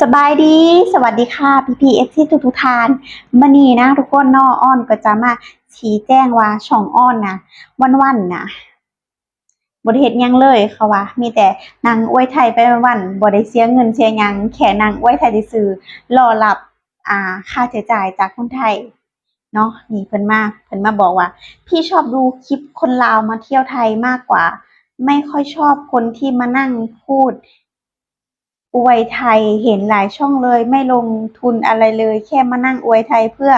สบายดี สวัสดีค่ะพี่พีเอฟซีทุกทุกทานมานีนะ ทุกคนนออ้อนก็จะมาชี้แจ้งว่าช่องอ้อนนะวันๆนนะบริเหตุยังเลยเขาว่า มีแต่นางอวยไทยไปวันบ่ได้เสียเงินเสียยังแค่นางอวยไทยซื้อรอรับอ่าค่าใช้จ่ายจากคนไทยเนาะนี่เพิ่นมาเพิ่นมาบอกว่า พี่ชอบดูคลิปคนลาวมาเที่ยวไทยมากกว่า ไม่ค่อยชอบคนที่มานั่งพูด อวยไทยเห็นหลายช่องเลย ไม่ลงทุนอะไรเลย แค่มานั่งอวยไทยเพื่อ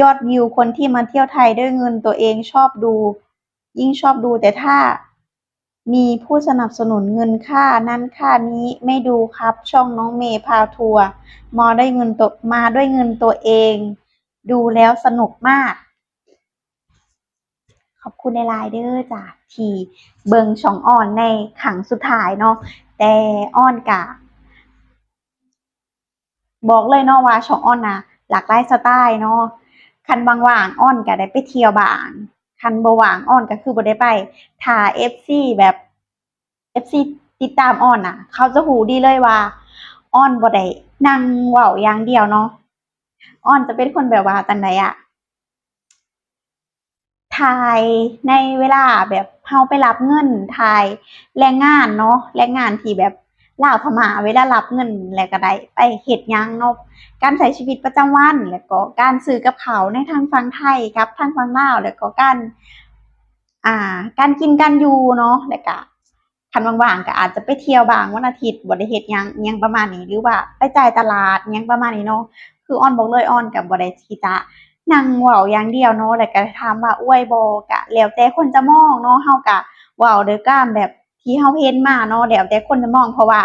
ยอดวิวคนที่มาเที่ยวไทยด้วยเงินตัวเองชอบดู ยิ่งชอบดูแต่ถ้ามีผู้สนับสนุนเงินค่านั้นค่านี้ไม่ดูครับช่องน้องเมย์พาทัวร์มาได้เงินตัวมาด้วยเงินตัวเอง ดูแล้วสนุกมาก ขอบคุณในไลน์เด้อจ้ะทีเบิงช่องอ่อนในขังสุดท้ายเนาะแต่อ้อนกะ บอกเลยเนาะว่าช่องอ้อนนะหลากหลายสไตล์เนาะคันบางว่างอ้อนก็ได้ไปเที่ยวบ้างคันบ่ว่างอ้อนก็คือบ่ได้ไปถ้า FC แบบ FC ติดตามอ้อนน่ะเขาจะหูดีเลยว่าอ้อนบ่ได้นั่งเว้าอย่างเดียวเนาะอ้อนจะเป็นคนแบบว่าจังไดอะถ่ายในเวลาแบบเฮาไปรับเงินถ่ายแรงงานเนาะแรงงานที่แบบ ลาวพม่าเวลารับเงินแล้วก็ได้ไปเฮ็ดหยังเนาะการใช้ชีวิตประจำวัน แล้วก็การซื้อกับเขาในทางฝั่งไทยกับ ทางฝั่งลาวแล้วก็การอ่า การกินการอยู่เนาะแล้วก็คันว่างๆก็อาจจะไปเที่ยวบางวันอาทิตย์บ่ได้เฮ็ดหยังยังประมาณนี้หรือว่าไปจ่ายตลาดยังประมาณนี้เนาะคืออ้อนบอกเลยอ้อนก็บ่ได้ที่จะนั่งเว้าอย่างเดียวเนาะแล้วก็ถามว่าอวยโบก็แล้วแต่คนจะมองเนาะเฮาก็เว้าด้วยการแบบ ที่เฮาเห็นมาเนาะแล้วแต่คนจะมองเพราะว่า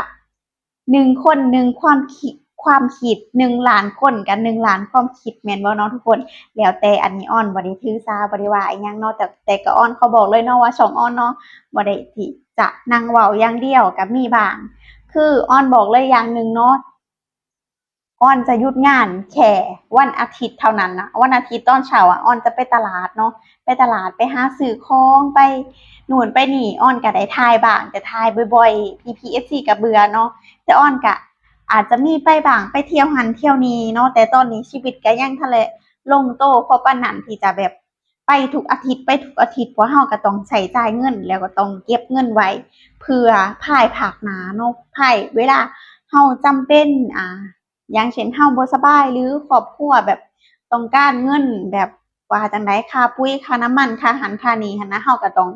หนึ่งคนหนึ่งความคิดความคิดหนึ่งล้านคนกันหนึ่งล้านความคิดแม่นบ่เนาะทุกคน แล้วแต่อันนี้อ้อนบ่ได้ถือสาบ่ได้ว่าอีหยังเนาะแต่แต่ก็อ้อนเขาบอกเลยเนาะว่าช่องอ้อนเนาะบ่ได้ที่จะนั่งเว้าอย่างเดียวก็มีบาง คืออ้อนบอกเลยอย่างหนึ่งเนาะ อ้อนจะหยุดงานแค่วันอาทิตย์เท่านั้นนะวันอาทิตย์ตอนเช้าอะอ้อนจะไปตลาดเนาะไปตลาดไปหาซื้อของไปนู่นไปหนีอ้อนก็ได้ถ่ายบ้างแต่ถ่ายบ่อยๆ PPFC ก็เบื่อเนาะแต่อ้อนกะอาจจะมีไปบ้างไปเที่ยวหันเที่ยวนี้เนาะแต่ตอนนี้ชีวิตก็ยังทะเลลงโตเพราะปานนั้นที่จะแบบไปทุกอาทิตย์ไปทุกอาทิตย์เพราะเฮาก็ต้องใช้จ่ายเงิน แล้วก็ต้องเก็บเงินไว้ เพื่อภายภาคหนาเนาะภายเวลาเฮาจำเป็นอ่า อย่างเช่นเฮาบ่สบายหรือครอบครัวแบบต้องการเงินแบบว่าจังใดค่าปุ๋ยค่าน้ำมันค่าหารค่านี้หั้นนะเฮาก็ต้อง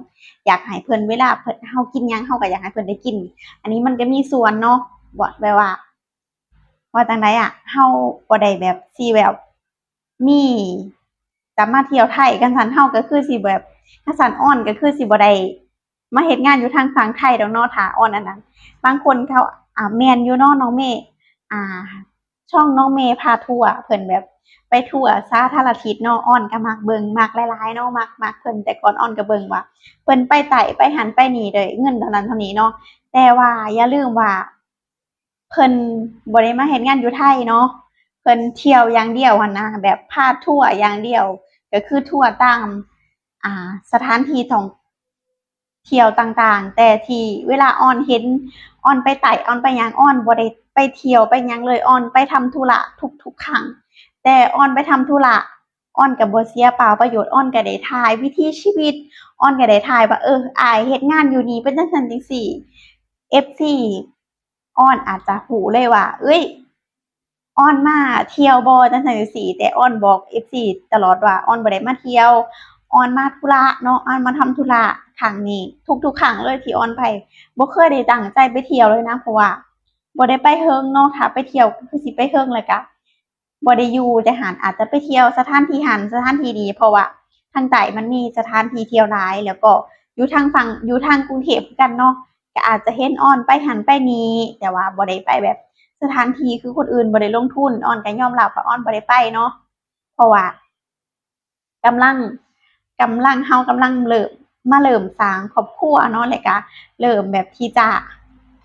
อยากให้เพิ่นเวลาเพิ่นเฮากินหยังเฮาก็อยากให้เพิ่นได้กิน อันนี้มันก็มีส่วนเนาะบ่แบบว่า ว่าจังไดอะเฮาบ่ได้แบบสิแบบมีจะมาเที่ยวไทยจั่งซั้นเฮาก็คือสิแบบถ้าซั้นอ้อนก็คือสิบ่ได้มาเฮ็ดงานอยู่ทางฝั่งไทยดอกเนาะถ้าอ้อนอันนั้น บางคนเขาอ่าแม่นอยู่เนาะน้องเมย์อ่า ช่องน้องเมย์พาทัวร์เพิ่นแบบ ไปทัวร์สาธารณทิศเนาะอ้อนก็มักเบิงมักหลายๆเนาะมักมักเพิ่นแต่ก่อนอ้อนก็เบิงว่าเพิ่นไปไต่ไปหันไปนี่ได้เงินเท่านั้นเท่านี้เนาะแต่ว่าอย่าลืมว่าเพิ่นบ่ได้มาเฮ็ดงานอยู่ไทยเนาะเพิ่นเที่ยวอย่างเดียวนนะแบบพาทัวร์อย่างเดียว ก็คือทัวร์ตามอ่าสถานที่ท่องเที่ยวต่างๆ แต่ที่เวลาออนเห็น ออนไปไต่ออนไปยังออนบ่ได้ไปเที่ยวไปยังเลยออนไปทำธุระทุกๆครั้งแต่ออนไปทำธุระออนก็บ่เสียเปล่าประโยชน์ออนก็ได้ถ่าย วิถีชีวิตออนก็ได้ถ่ายว่าเอออายเฮ็ดงานอยู่นี่เป็นจังซั่นจังซี่ FC อ้อนอาจจะหูเลยว่า เอ้ยอ้อนมาเที่ยวบ่จังซั่นจังซี่แต่อ้อนบอก FC ตลอดว่าอ้อนบ่ได้มาเที่ยว อ้อนมาธุระเนาะอ้อนมาทำธุระครั้งนี้ ทุกๆครั้งเลยที่อ้อนไปบ่เคยได้ตั้งใจไปเที่ยวเลยนะเพราะว่าบ่ได้ไปเฮิงเนาะถ้าไปเที่ยวคือสิไปเฮิงแล้วก็บ่ได้อยู่แต่หันอาจจะไปเที่ยวสถานที่หันสถานที่นี้เพราะว่าทางใต้มันมีสถานที่เที่ยวหลายแล้วก็อยู่ทางฝั่งอยู่ทางกรุงเทพกันเนาะก็อาจจะเห็นอ้อนไปหันไปนี้แต่ว่าบ่ได้ไปแบบสถานที่คือคนอื่นบ่ได้ลงทุนอ้อนก็ยอมรับว่าอ้อนบ่ได้ไปเนาะเพราะว่ากำลัง กำลังเฮากำลังเริ่มมาเริ่มสร้างครอบครัวเนาะแล้วก็เริ่มแบบที่จะ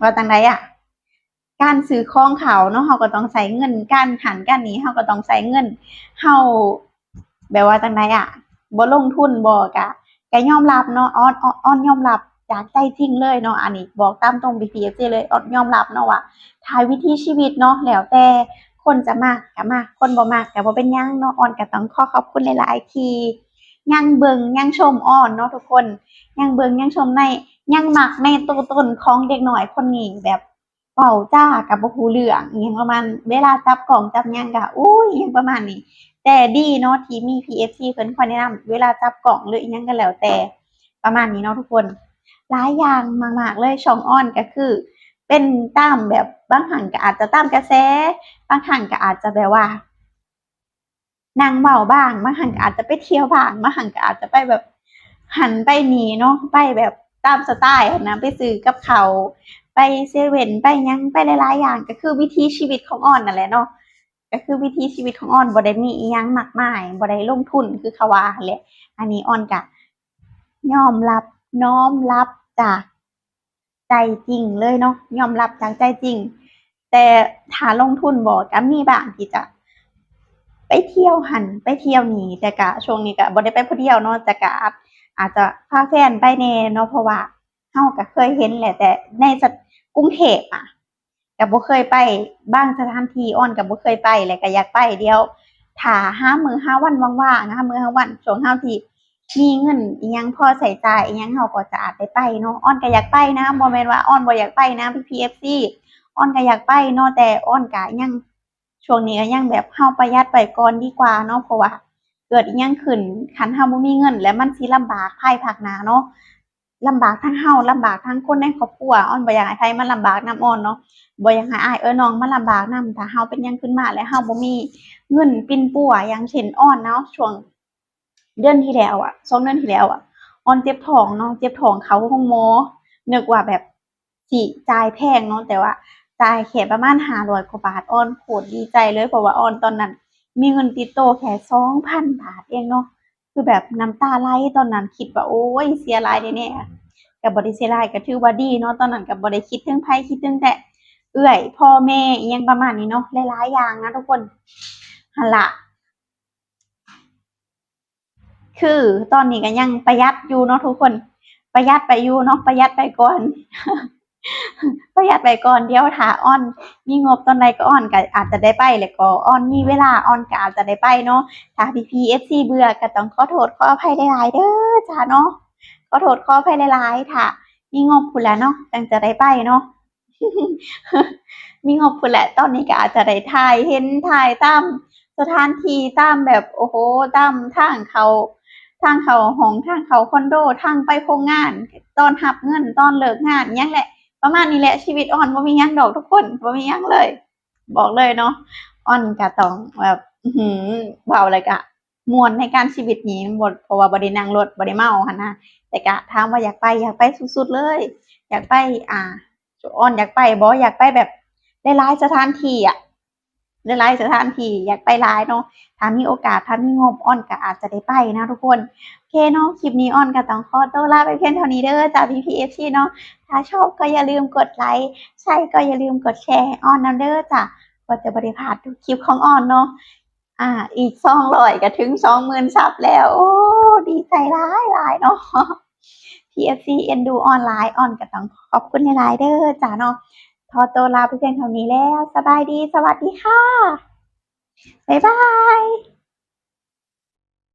ว่าจังไดอะการซื้อของเขาเนาะเฮาก็ต้องใช้เงินการหันการนี้เฮาก็ต้องใช้เงินเฮาแบบว่าจังไดอะบ่ลงทุนบ่ก็ก็ยอมรับเนาะอ้อนอ้อนอ้อนยอมรับจากใจจริงเลยเนาะอันนี้บอกตามตรง BPFC เลยอดยอมรับเนาะว่าถ่ายวิถีชีวิตเนาะแล้วแต่คนจะมากก็มากคนบ่มากก็บ่เป็นยังเนาะออนก็ต้องขอขอบคุณหลาย ๆ ที่ ยังเบิงยังชมออนเนาะทุกคน ยังเบิงยังชมในยังหมักในตัวตนของเด็กหน้อยคนนี้แบบเว้าจ้ากับบ่ฮู้เรื่องอหยังประมาณเวลาจับกล้องจับยังก็อุ้ยอหยังประมาณนี้ แต่ดีเนาะที่มี PFC เพิ่นคอยแนะนำเวลาจับกล่องหรือยังก็แล้วแต่ประมาณนี้เนาะทุกคนหลายอย่างมากๆเลยช่องอ้อนก็คือ เป็นตามแบบบางครั้งก็อาจจะตามกระแส บางครั้งก็อาจจะแบบว่า นั่งเว้าบ้างบางครั้งอาจจะไปเที่ยวบ้างบางครั้งอาจจะไปแบบหันไปนี่เนาะไปแบบตามสไตล์นะไปซื้อกับเขาไปเซเว่นไปยังไปหลายๆอย่าง ก็คือวิถีชีวิตของอ้อนนั่นแหละเนาะก็คือวิถีชีวิตของอ้อนบ่ได้มีอิหยังมากมายบ่ได้ลงทุนคือขาวานแหละอันนี้อ้อนก็ยอมรับน้อมรับจากใจจริงเลยเนาะยอมรับจากใจจริง แต่ถ้าลงทุนบ่ก็มีบ้างที่จะ ไปเที่ยวหันไปเที่ยวนี่แต่ก็ช่วงนี้ก็บ่ได้ไปผู้เดียวเนาะแต่ก็อาจอาจจะพาแฟนไปแน่เนาะเพราะว่าเราก็เคยเห็นแหละ แต่ในกรุงเทพอะก็บ่เคยไปบ้างสถานที่อ้อนก็บ่เคยไปแล้วก็อยากไปเดียวถ้าห้ามือห้าวันว่างๆหามือห้าวันช่วงเฮาที่มีเงินอิหยังพอใช้จ่ายอิหยังเฮาก็จะอาจได้ไปเนาะอ้อนก็อยากไปนะบ่แม่นว่าอ้อนบ่อยากไปนะ PPFC อ้อนก็อยากไปเนาะแต่อ้อนก็ยัง ช่วงนี้ก็ยังแบบเฮาประหยัดไว้ก่อนดีกว่าเนาะเพราะว่าเกิดยังขึ้นคันเฮาบ่มีเงิน แล้วมันสิลำบากภายภาคหน้าเนาะลำบากทั้งเฮาลำบากทั้งคนในครอบครัวอ้อนบ่อยากให้ไผมาลำบากนำอ้อนเนาะบ่อยากให้อายเอ้ยน้องมาลำบากนำถ้าเฮาเป็นยังขึ้นมาแล้วเฮาบ่มีเงินปิ่นปัวอย่างเช่นอ้อนเนาะช่วงเดือนที่แล้วอะ2เดือนที่แล้วอะอ้อนเจ็บท้องเนาะเจ็บท้องเข้าโรงหมอนึกว่าแบบสิจ่ายแพงเนาะแต่ว่า จ่ายแค่ประมาณ500กว่าบาทอ้อนโคตรดีใจเลยเพราะว่าอ้อนตอนนั้น มีเงินติดโตแค่2,000บาทเองเนาะคือแบบน้ำตาไหลตอนนั้นคิดว่าโอ๊ยเสียรายแน่ๆก็บ่ได้เสียรายก็ถือว่าดีเนาะตอนนั้นก็บ่ได้คิดถึงไผคิดถึงแต่เอื้อยพ่อแม่ยังประมาณนี้เนาะหลายๆอย่างนะทุกคนหั่นล่ะคือตอนนี้ก็ยังประหยัดอยู่เนาะทุกคน ประหยัดไปอยู่เนาะประหยัดไปก่อน ประหยัดไปก่อนเดี๋ยวถ้าอ้อน มีงบตอนใดก็อ้อนก็อาจจะได้ไปแล้วก็อ้อนมีเวลาอ้อนก็อาจจะได้ไปเนาะถ้า PPFC เบื่อก็ต้องขอโทษขออภัยหลายๆเด้อจ้าเนาะขอโทษขออภัยหลายๆถ้ามีงบพู้นแล้วเนาะจังจะได้ไปเนาะมีงบพู้นแหละตอนนี้ก็อาจจะได้ถ่ายเห็นถ่ายตามสถานที่ตามแบบโอ้โฮตามทางเขาทางเขาห้องทางเขาคอนโดทางไปโรงงาน ตอนรับเงินตอนเลิกงานยังแหละ ประมาณนี้แหละชีวิตอ้อนบ่มีหยังดอกทุกคนบ่มีหยังเลย บอกเลยเนาะอ้อนกะต้องแบบหืมเบาเลยกะมวนในการชีวิตนี้บทเพราะว่าบ่ได้นั่งรถบ่ได้เมาหันนะแต่กะถามว่าอยากไปอยากไปสุดๆเลย อยากไป อ่าอ้อนอยากไปบออยากไปแบบร้ายๆสถานที่อะ หลายสถานที่อยากไปหลายเนาะถ้ามีโอกาสถ้ามีงบอ้อนก็อาจจะได้ไปนะทุกคนโอเคเนาะคลิปนี้อ้อนก็ต้องขอตัวลาไปเพียงเท่านี้เด้อจาก PPFC เนาะถ้าชอบก็อย่าลืมกดไลค์ใช่ก็อย่าลืมกดแชร์ให้อ้อนนำเด้อจ้ะก็จะบ่ได้พาดทุกคลิปของอ้อนเนาะอ่า อีก200ก็ถึง20,000ซับแล้ว โอ้ ดีใจหลายๆเนาะ PFC เอ็นดูออนไลน์อ้อนก็ต้องขอบคุณหลายๆเด้อจ้ะเนาะ ขอตัวลาเพื่อนเท่านี้แล้ว สบายดี สวัสดีค่ะ บ๊ายบาย